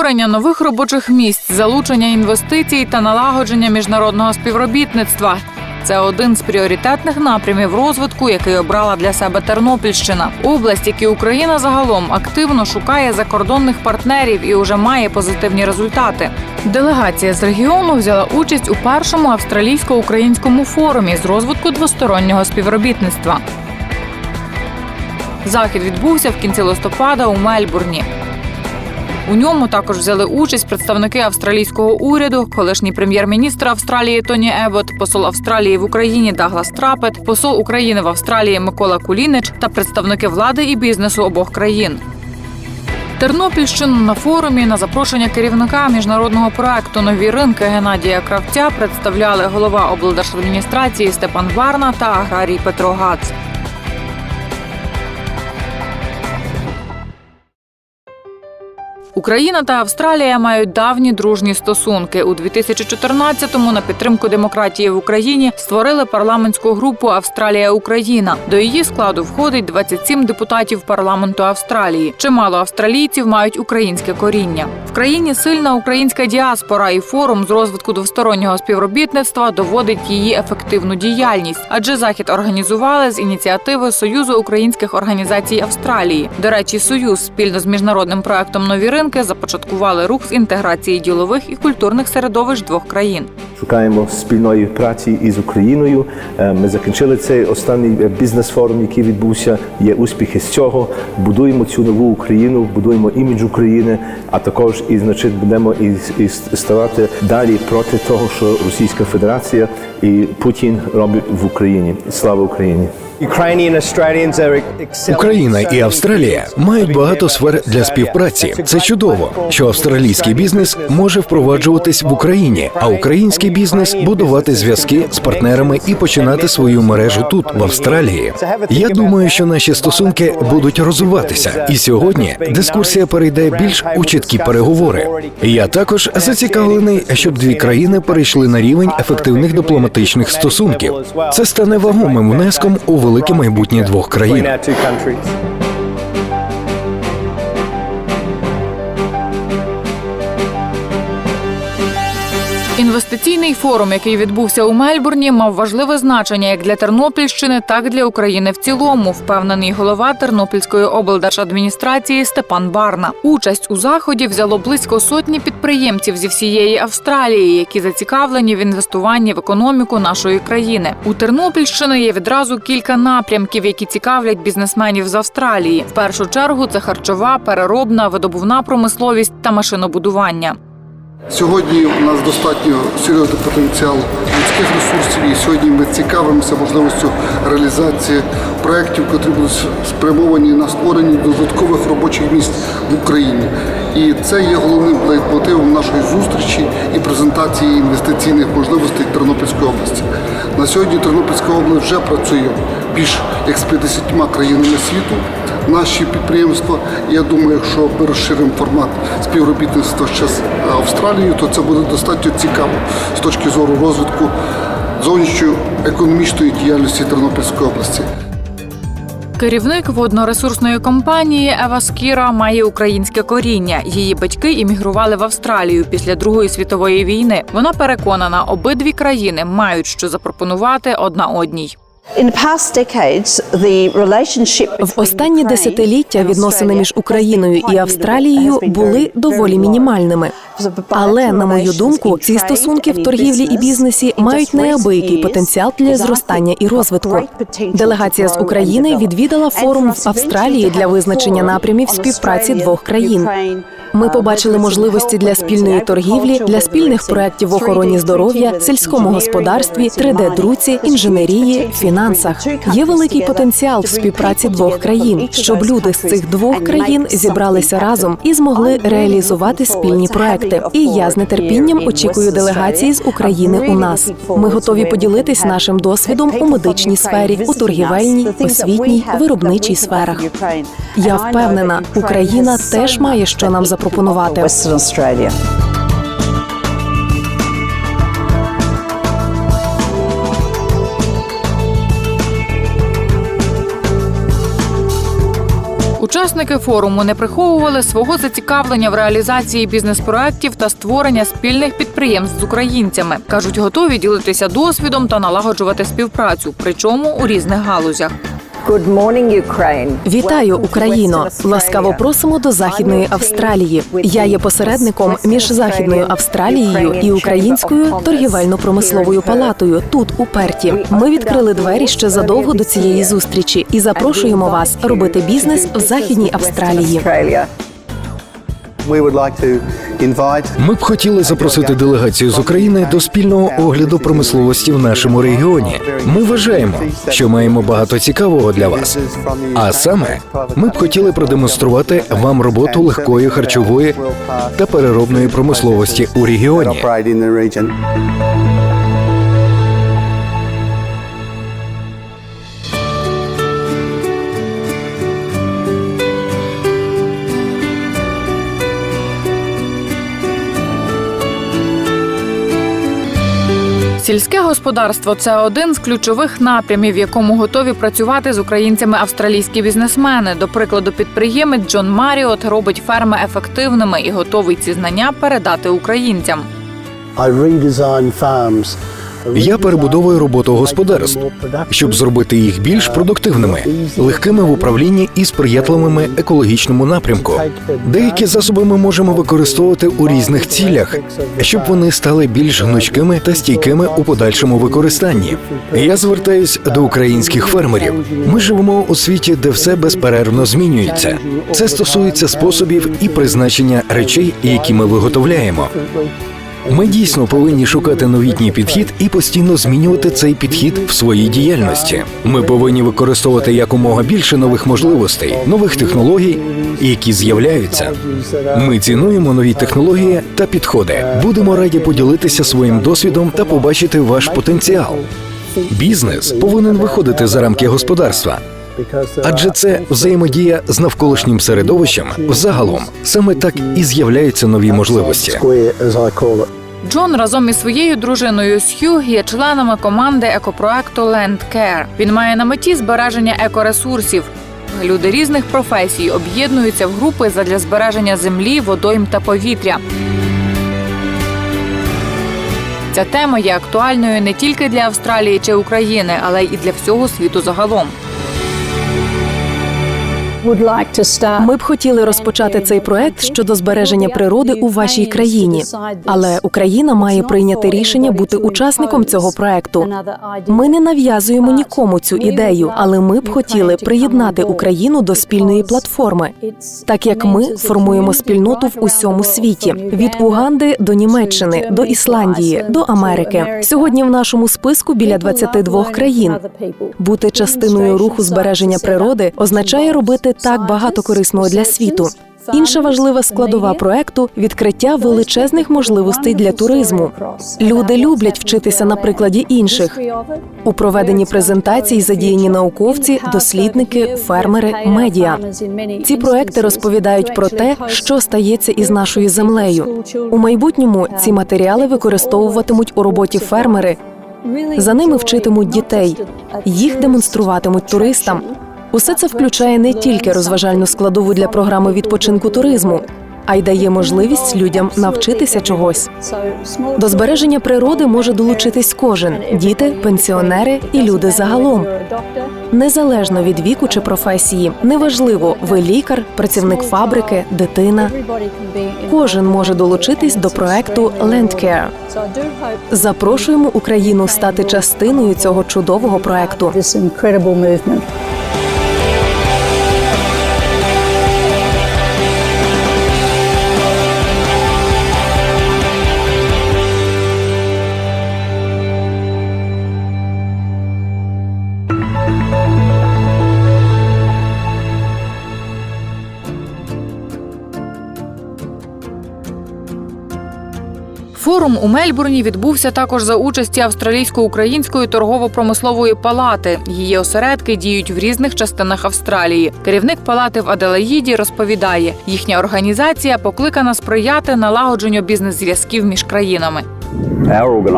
Створення нових робочих місць, залучення інвестицій та налагодження міжнародного співробітництва це один з пріоритетних напрямів розвитку, який обрала для себе Тернопільщина. Область, як і Україна загалом активно шукає закордонних партнерів і уже має позитивні результати. Делегація з регіону взяла участь у першому австралійсько-українському форумі з розвитку двостороннього співробітництва. Захід відбувся в кінці листопада у Мельбурні. У ньому також взяли участь представники австралійського уряду, колишній прем'єр-міністр Австралії Тоні Ебот, посол Австралії в Україні Даглас Трапет, посол України в Австралії Микола Кулінич та представники влади і бізнесу обох країн. Тернопільщину на форумі на запрошення керівника міжнародного проекту Нові ринки Геннадія Кравця представляли голова облдержадміністрації Степан Варна та аграрій Петро Гац. Україна та Австралія мають давні дружні стосунки. У 2014-му на підтримку демократії в Україні створили парламентську групу Австралія Україна. До її складу входить 27 депутатів парламенту Австралії. Чимало австралійців мають українське коріння. В країні сильна українська діаспора і форум з розвитку двостороннього співробітництва доводить її ефективну діяльність, адже захід організували з ініціативи Союзу українських організацій Австралії. До речі, союз спільно з міжнародним проектом Нові ринки започаткували рух з інтеграції ділових і культурних середовищ двох країн. Шукаємо спільної праці із Україною. Е, Ми закінчили цей останній е, бізнес-форум, який відбувся. Є успіхи з цього. Будуємо цю нову Україну, будуємо імідж України, а також і значить будемо і, і ставати далі проти того, що Російська Федерація і Путін робить в Україні. Слава Україні! Україна і Австралія мають багато сфер для співпраці. Це чудово, що австралійський бізнес може впроваджуватись в Україні, а український бізнес будувати зв'язки з партнерами і починати свою мережу тут, в Австралії. Я думаю, що наші стосунки будуть розвиватися, і сьогодні дискусія перейде більш у чіткі переговори. Я також зацікавлений, щоб дві країни перейшли на рівень ефективних дипломатичних стосунків. Це стане вагомим внеском у велике майбутнє двох країн. Інвестиційний форум, який відбувся у Мельбурні, мав важливе значення як для Тернопільщини, так і для України в цілому. Впевнений голова Тернопільської облдержадміністрації Степан Барна. Участь у заході взяло близько сотні підприємців зі всієї Австралії, які зацікавлені в інвестуванні в економіку нашої країни. У Тернопільщини є відразу кілька напрямків, які цікавлять бізнесменів з Австралії. В першу чергу це харчова, переробна, видобувна промисловість та машинобудування. Сьогодні у нас достатньо серйозний потенціал людських ресурсів, і сьогодні ми цікавимося можливістю реалізації проєктів, які будуть спрямовані на створення додаткових робочих місць в Україні. І це є головним лейтмотивом нашої зустрічі і презентації інвестиційних можливостей Тернопільської області. На сьогодні Тернопільська область вже працює більш як з 50 країнами світу. Наші підприємства, я думаю, якщо ми розширимо формат співробітництва з Австралією, то це буде достатньо цікаво з точки зору розвитку зовнішньої економічної діяльності Тернопільської області. Керівник водноресурсної компанії Ева Скіра має українське коріння. Її батьки іммігрували в Австралію після Другої світової війни. Вона переконана, обидві країни мають що запропонувати одна одній. В останні десятиліття відносини між Україною і Австралією були доволі мінімальними. Але на мою думку, ці стосунки в торгівлі і бізнесі мають неабиякий потенціал для зростання і розвитку. Делегація з України відвідала форум в Австралії для визначення напрямів співпраці двох країн. Ми побачили можливості для спільної торгівлі, для спільних проєктів в охороні здоров'я, сільському господарстві, 3D-друці, інженерії, фінансах. Є великий потенціал в співпраці двох країн, щоб люди з цих двох країн зібралися разом і змогли реалізувати спільні проекти. І я з нетерпінням очікую делегації з України у нас. Ми готові поділитись нашим досвідом у медичній сфері, у торгівельній, освітній, виробничій сферах. Я впевнена, Україна теж має що нам запропонувати. Учасники форуму не приховували свого зацікавлення в реалізації бізнес-проектів та створення спільних підприємств з українцями. кажуть, готові ділитися досвідом та налагоджувати співпрацю, причому у різних галузях. Good morning, Ukraine. Вітаю, Україно! Ласкаво просимо до Західної Австралії. Я є посередником між Західною Австралією і Українською торгівельно-промисловою палатою тут у Перті. Ми відкрили двері ще задовго до цієї зустрічі і запрошуємо вас робити бізнес в Західній Австралії. Ми б хотіли запросити делегацію з України до спільного огляду промисловості в нашому регіоні. Ми вважаємо, що маємо багато цікавого для вас. А саме, ми б хотіли продемонструвати вам роботу легкої харчової та переробної промисловості у регіоні. Сільське господарство це один з ключових напрямів, в якому готові працювати з українцями австралійські бізнесмени. До прикладу, підприємець Джон Маріот робить ферми ефективними і готовий ці знання передати українцям. I. Я перебудовую роботу господарств, щоб зробити їх більш продуктивними, легкими в управлінні і сприятливими екологічному напрямку. Деякі засоби ми можемо використовувати у різних цілях, щоб вони стали більш гнучкими та стійкими у подальшому використанні. Я звертаюсь до українських фермерів. Ми живемо у світі, де все безперервно змінюється. Це стосується способів і призначення речей, які ми виготовляємо. Ми дійсно повинні шукати новітній підхід і постійно змінювати цей підхід в своїй діяльності. Ми повинні використовувати якомога більше нових можливостей, нових технологій, які з'являються. Ми цінуємо нові технології та підходи. Будемо раді поділитися своїм досвідом та побачити ваш потенціал. Бізнес повинен виходити за рамки господарства. Адже це взаємодія з навколишнім середовищем взагалом. Саме так і з'являються нові можливості. Джон разом із своєю дружиною Сью є членами команди екопроекту Land Care. Він має на меті збереження екоресурсів. Люди різних професій об'єднуються в групи задля збереження землі, водойм та повітря. Ця тема є актуальною не тільки для Австралії чи України, але й для всього світу загалом. Ми б хотіли розпочати цей проект щодо збереження природи у вашій країні, але Україна має прийняти рішення бути учасником цього проекту. Ми не нав'язуємо нікому цю ідею, але ми б хотіли приєднати Україну до спільної платформи, так як ми формуємо спільноту в усьому світі від Уганди до Німеччини, до Ісландії, до Америки. Сьогодні в нашому списку біля 22 країн. Бути частиною руху збереження природи означає робити так багато корисного для світу. Інша важлива складова проекту відкриття величезних можливостей для туризму. Люди люблять вчитися на прикладі інших. У проведенні презентацій задіяні науковці, дослідники, фермери, медіа. Ці проекти розповідають про те, що стається із нашою землею. У майбутньому ці матеріали використовуватимуть у роботі фермери. За ними вчитимуть дітей, їх демонструватимуть туристам. Усе це включає не тільки розважальну складову для програми відпочинку туризму, а й дає можливість людям навчитися чогось. До збереження природи може долучитись кожен діти, пенсіонери і люди загалом. Незалежно від віку чи професії, неважливо, ви лікар, працівник фабрики, дитина. Кожен може долучитись до проекту LandCare. Запрошуємо Україну стати частиною цього чудового проекту. Форум у Мельбурні відбувся також за участі австралійсько-української торгово-промислової палати. Її осередки діють в різних частинах Австралії. Керівник палати в Аделаїді розповідає, їхня організація покликана сприяти налагодженню бізнес-зв'язків між країнами.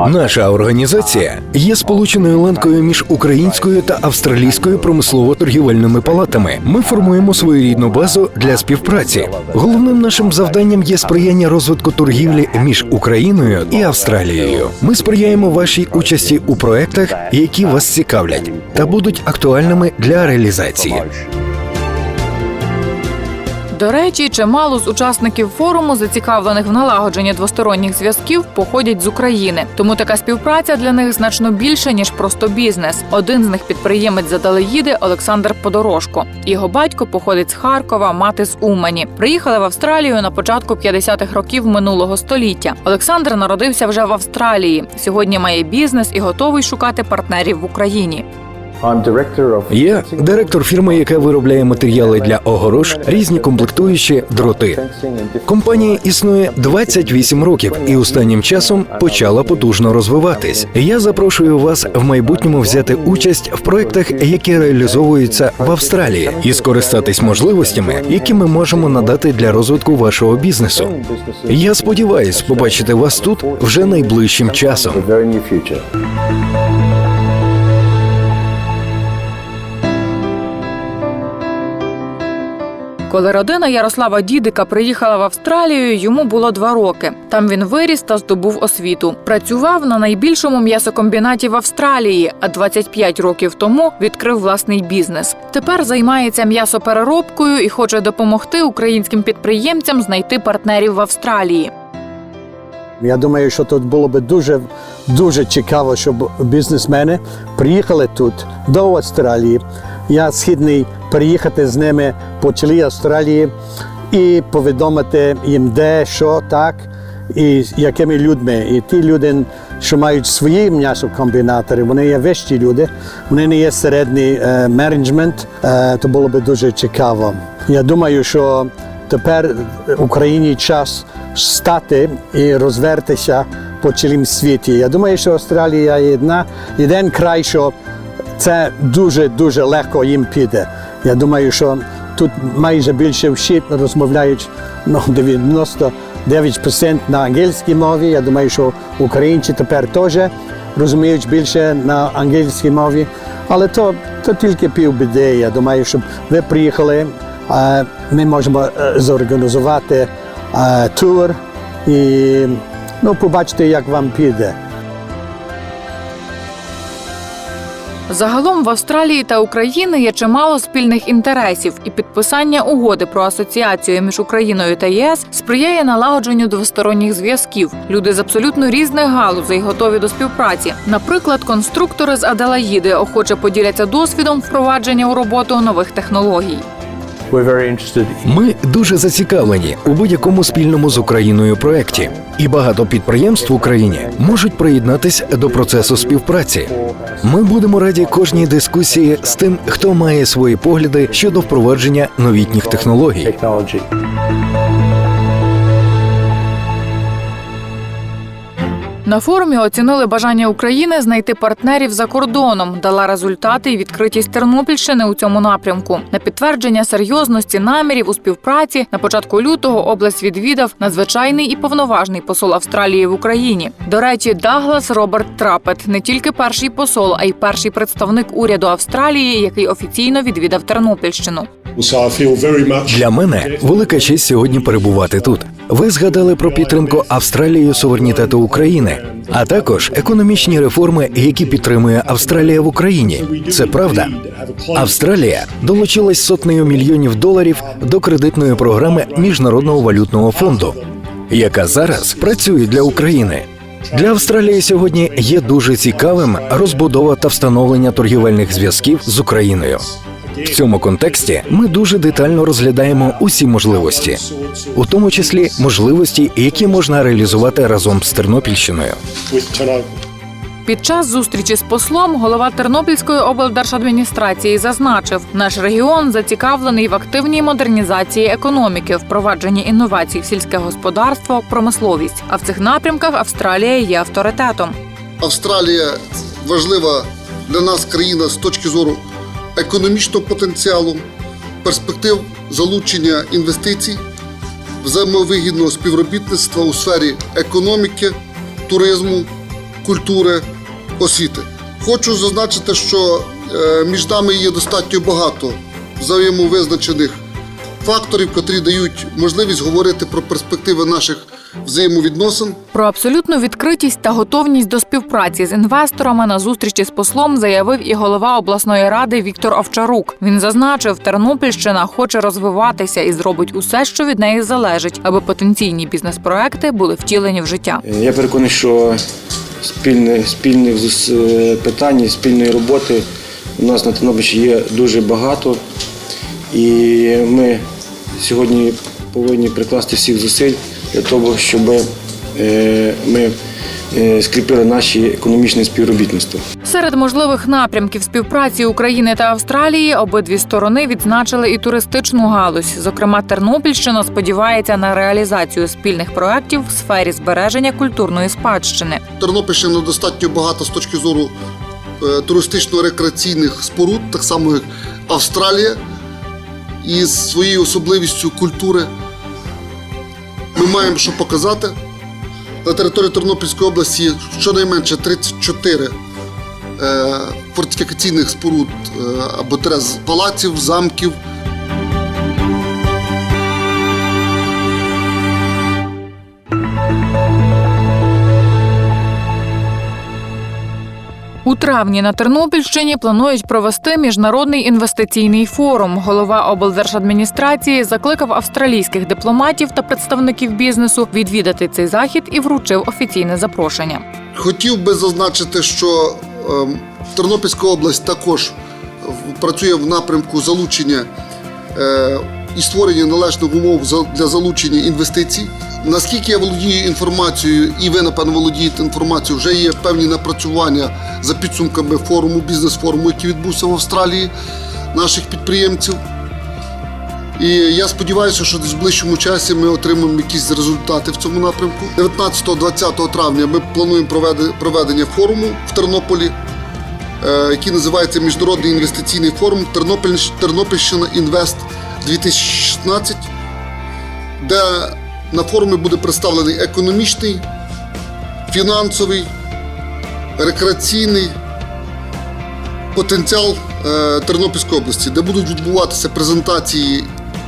Наша організація є сполученою ланкою між українською та австралійською промислово-торгівельними палатами. Ми формуємо своєрідну базу для співпраці. Головним нашим завданням є сприяння розвитку торгівлі між Україною і Австралією. Ми сприяємо вашій участі у проектах, які вас цікавлять, та будуть актуальними для реалізації. До речі, чимало з учасників форуму, зацікавлених в налагодженні двосторонніх зв'язків, походять з України. Тому така співпраця для них значно більше ніж просто бізнес. Один з них підприємець заделеїди Олександр Подорожко. Його батько походить з Харкова, мати з Умані. Приїхали в Австралію на початку 50-х років минулого століття. Олександр народився вже в Австралії. Сьогодні має бізнес і готовий шукати партнерів в Україні. Я директор фірми, яка виробляє матеріали для огорож, різні комплектуючі дроти. Компанія існує 28 років і останнім часом почала потужно розвиватись. Я запрошую вас в майбутньому взяти участь в проектах, які реалізовуються в Австралії, і скористатись можливостями, які ми можемо надати для розвитку вашого бізнесу. Я сподіваюся побачити вас тут вже найближчим часом. Коли родина Ярослава Дідика приїхала в Австралію, йому було два роки. Там він виріс та здобув освіту. Працював на найбільшому м'ясокомбінаті в Австралії, а 25 років тому відкрив власний бізнес. Тепер займається м'ясопереробкою і хоче допомогти українським підприємцям знайти партнерів в Австралії. Я думаю, що тут було б дуже, дуже цікаво, щоб бізнесмени приїхали тут до Австралії. Я східний приїхати з ними по цілій Австралії і повідомити їм, де, що, так, і якими людьми. І ті люди, що мають свої м'ясокомбінатори, вони є вищі люди, вони не є середній е, менеджмент, е, то було б дуже цікаво. Я думаю, що тепер в Україні час стати і розвертися по цілім світі. Я думаю, що Австралія є одна, один край, що це дуже дуже легко їм піде. Я думаю, що тут майже більше всі розмовляють ну, 99% на англійській мові. Я думаю, що українці тепер теж розуміють більше на англійській мові. Але то, то тільки півбіди. Я думаю, щоб ви приїхали, ми можемо е, зорганізувати е, тур і ну, побачите, як вам піде. Загалом в Австралії та Україні є чимало спільних інтересів, і підписання угоди про асоціацію між Україною та ЄС сприяє налагодженню двосторонніх зв'язків. Люди з абсолютно різних галузей готові до співпраці. Наприклад, конструктори з Аделаїди охоче поділяться досвідом впровадження у роботу нових технологій. Ми дуже зацікавлені у будь-якому спільному з Україною проєкті, і багато підприємств в Україні можуть приєднатись до процесу співпраці. Ми будемо раді кожній дискусії з тим, хто має свої погляди щодо впровадження новітніх технологій. На форумі оцінили бажання України знайти партнерів за кордоном, дала результати і відкритість Тернопільщини у цьому напрямку. На підтвердження серйозності намірів у співпраці на початку лютого область відвідав надзвичайний і повноважний посол Австралії в Україні. До речі, Даглас Роберт Трапет не тільки перший посол, а й перший представник уряду Австралії, який офіційно відвідав Тернопільщину. Для мене велика честь сьогодні перебувати тут. Ви згадали про підтримку Австралією суверенітету України, а також економічні реформи, які підтримує Австралія в Україні. Це правда. Австралія долучилась сотнею мільйонів доларів до кредитної програми Міжнародного валютного фонду, яка зараз працює для України. Для Австралії сьогодні є дуже цікавим розбудова та встановлення торгівельних зв'язків з Україною. В цьому контексті ми дуже детально розглядаємо усі можливості, у тому числі можливості, які можна реалізувати разом з Тернопільщиною. Під час зустрічі з послом голова Тернопільської облдержадміністрації зазначив, наш регіон зацікавлений в активній модернізації економіки, впровадженні інновацій в сільське господарство, промисловість. А в цих напрямках Австралія є авторитетом. Австралія важлива для нас країна з точки зору економічного потенціалу, перспектив залучення інвестицій, взаємовигідного співробітництва у сфері економіки, туризму, культури, освіти. Хочу зазначити, що е, між нами є достатньо багато взаємовизначених факторів, котрі дають можливість говорити про перспективи наших взаємовідносин. Про абсолютну відкритість та готовність до співпраці з інвесторами на зустрічі з послом заявив і голова обласної ради Віктор Овчарук. Він зазначив, Тернопільщина хоче розвиватися і зробить усе, що від неї залежить, аби потенційні бізнес-проекти були втілені в життя. Я переконаний, що спільне, спільних е, питань, спільної роботи у нас на Тернопільщині є дуже багато. І ми сьогодні повинні прикласти всіх зусиль для того, щоб е, ми е, скріпили наші економічне співробітництво. Серед можливих напрямків співпраці України та Австралії обидві сторони відзначили і туристичну галузь. Зокрема, Тернопільщина сподівається на реалізацію спільних проєктів в сфері збереження культурної спадщини. Тернопільщина достатньо багата з точки зору е, туристично-рекреаційних споруд, так само як Австралія, із своєю особливістю культури. Ми маємо що показати. На території Тернопільської області щонайменше 34 е, фортифікаційних споруд е, або терез палаців, замків. У травні на Тернопільщині планують провести міжнародний інвестиційний форум. Голова облдержадміністрації закликав австралійських дипломатів та представників бізнесу відвідати цей захід і вручив офіційне запрошення. Хотів би зазначити, що ем, Тернопільська область також працює в напрямку залучення е, і створення належних умов для залучення інвестицій. Наскільки я володію інформацією, і ви, напевно, володієте інформацією, вже є певні напрацювання за підсумками форуму, бізнес-форуму, який відбувся в Австралії наших підприємців. І я сподіваюся, що в ближчому часі ми отримаємо якісь результати в цьому напрямку. 19-20 травня ми плануємо проведення форуму в Тернополі, е, який називається Міжнародний інвестиційний форум Тернопільщина Інвест 2016, де на форумі буде представлений економічний, фінансовий, рекреаційний потенціал е, Тернопільської області, де будуть відбуватися презентації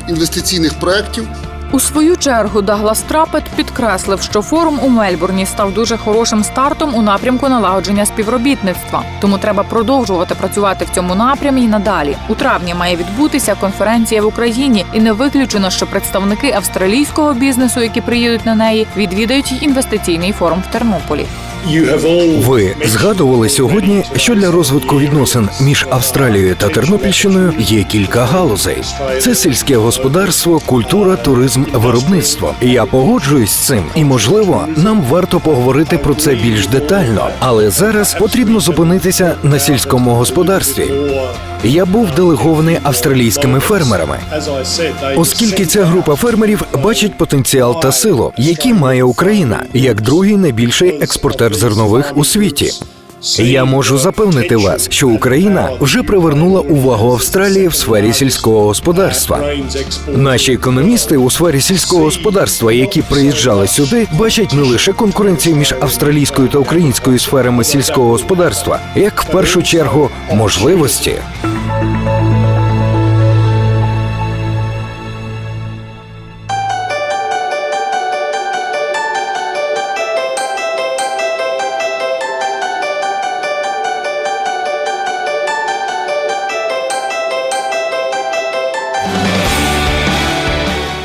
інвестиційних проєктів. У свою чергу Даглас Трапет підкреслив, що форум у Мельбурні став дуже хорошим стартом у напрямку налагодження співробітництва. Тому треба продовжувати працювати в цьому напрямі й надалі. У травні має відбутися конференція в Україні, і не виключено, що представники австралійського бізнесу, які приїдуть на неї, відвідають інвестиційний форум в Тернополі. Ви згадували сьогодні, що для розвитку відносин між Австралією та Тернопільщиною є кілька галузей: це сільське господарство, культура, туризм, виробництво. Я погоджуюсь з цим, і можливо, нам варто поговорити про це більш детально. Але зараз потрібно зупинитися на сільському господарстві. Я був делегований австралійськими фермерами. Оскільки ця група фермерів бачить потенціал та силу, які має Україна як другий найбільший експортер зернових у світі. Я можу запевнити вас, що Україна вже привернула увагу Австралії в сфері сільського господарства. Наші економісти у сфері сільського господарства, які приїжджали сюди, бачать не лише конкуренцію між австралійською та українською сферами сільського господарства, як в першу чергу можливості.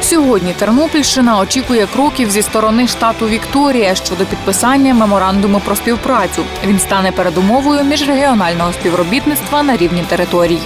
Сьогодні Тернопільщина очікує кроків зі сторони штату Вікторія щодо підписання меморандуму про співпрацю. Він стане передумовою міжрегіонального співробітництва на рівні територій.